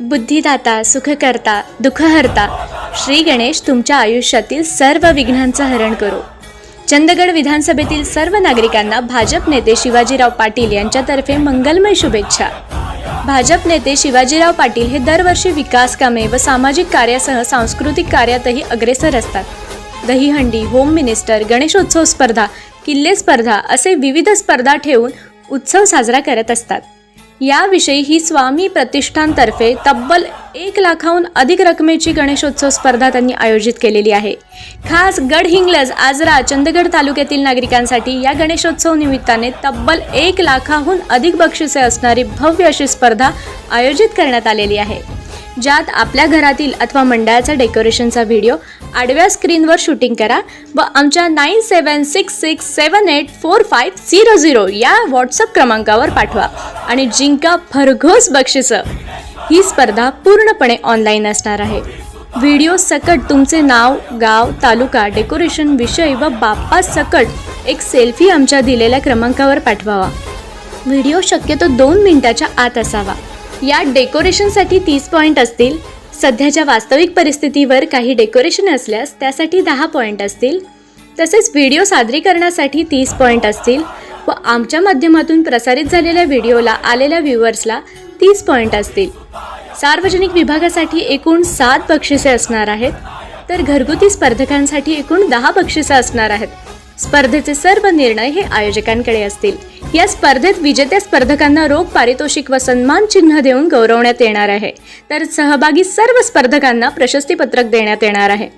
बुद्धिदाता सुखकर्ता दुःखहर्ता श्री गणेश तुमच्या आयुष्यातील सर्व विघ्नांचं हरण करो. चंदगड विधानसभेतील सर्व नागरिकांना भाजप नेते शिवाजीराव पाटील यांच्यातर्फे मंगलमय शुभेच्छा. भाजप नेते शिवाजीराव पाटील हे दरवर्षी विकास कामे व सामाजिक कार्यासह सांस्कृतिक कार्यातही अग्रेसर असतात. दहीहंडी होम मिनिस्टर गणेशोत्सव स्पर्धा किल्ले स्पर्धा असे विविध स्पर्धा ठेवून उत्सव साजरा करत असतात. याविषयी ही स्वामी प्रतिष्ठानतर्फे तब्बल एक लाखाहून अधिक रकमेची गणेशोत्सव स्पर्धा त्यांनी आयोजित केलेली आहे. खास गडहिंग्लज आजरा चंदगड तालुक्यातील नागरिकांसाठी या गणेशोत्सव निमित्ताने तब्बल एक लाखाहून अधिक बक्षिसे असणारी भव्य अशी स्पर्धा आयोजित करण्यात आलेली आहे. ज्यात आपल्या घरातील अथवा मंडळाचा डेकोरेशनचा व्हिडिओ आडव्या स्क्रीनवर शूटिंग करा व आमच्या nine seven six six seven eight four five zero zero या व्हॉट्सअप क्रमांकावर पाठवा. आणि जिंका भरघोस बक्षिसं. ही स्पर्धा पूर्णपणे ऑनलाईन असणार आहे. व्हिडिओ सकट तुमचे नाव गाव तालुका डेकोरेशन विषय व बाप्पा सकट एक सेल्फी आमच्या दिलेल्या क्रमांकावर पाठवावा. व्हिडिओ शक्यतो दोन मिनिटाच्या आत असावा. यात डेकोरेशनसाठी तीस पॉईंट असतील. सध्याच्या वास्तविक परिस्थितीवर काही डेकोरेशन असल्यास त्यासाठी दहा पॉईंट असतील. तसेच व्हिडिओ सादरीकरणासाठी तीस पॉईंट असतील व आमच्या माध्यमातून प्रसारित झालेल्या व्हिडिओला आलेल्या व्ह्युअर्सला तीस पॉईंट असतील. सार्वजनिक विभागासाठी एकूण सात बक्षिसे असणार आहेत. तर घरगुती स्पर्धकांसाठी एकूण दहा बक्षिसं असणार आहेत. स्पर्धेचे सर्व निर्णय हे आयोजकांकडे असतील. या स्पर्धेत विजेत्या स्पर्धकांना रोख पारितोषिक व सन्मान चिन्ह देऊन गौरवण्यात येणार आहे. तर सहभागी सर्व स्पर्धकांना प्रशस्तीपत्रक देण्यात येणार आहे.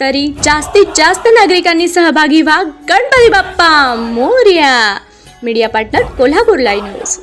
तरी जास्तीत जास्त नागरिकांनी सहभागी व्हा Ganpati Bappa Morya. Media partner Kolhapur live news.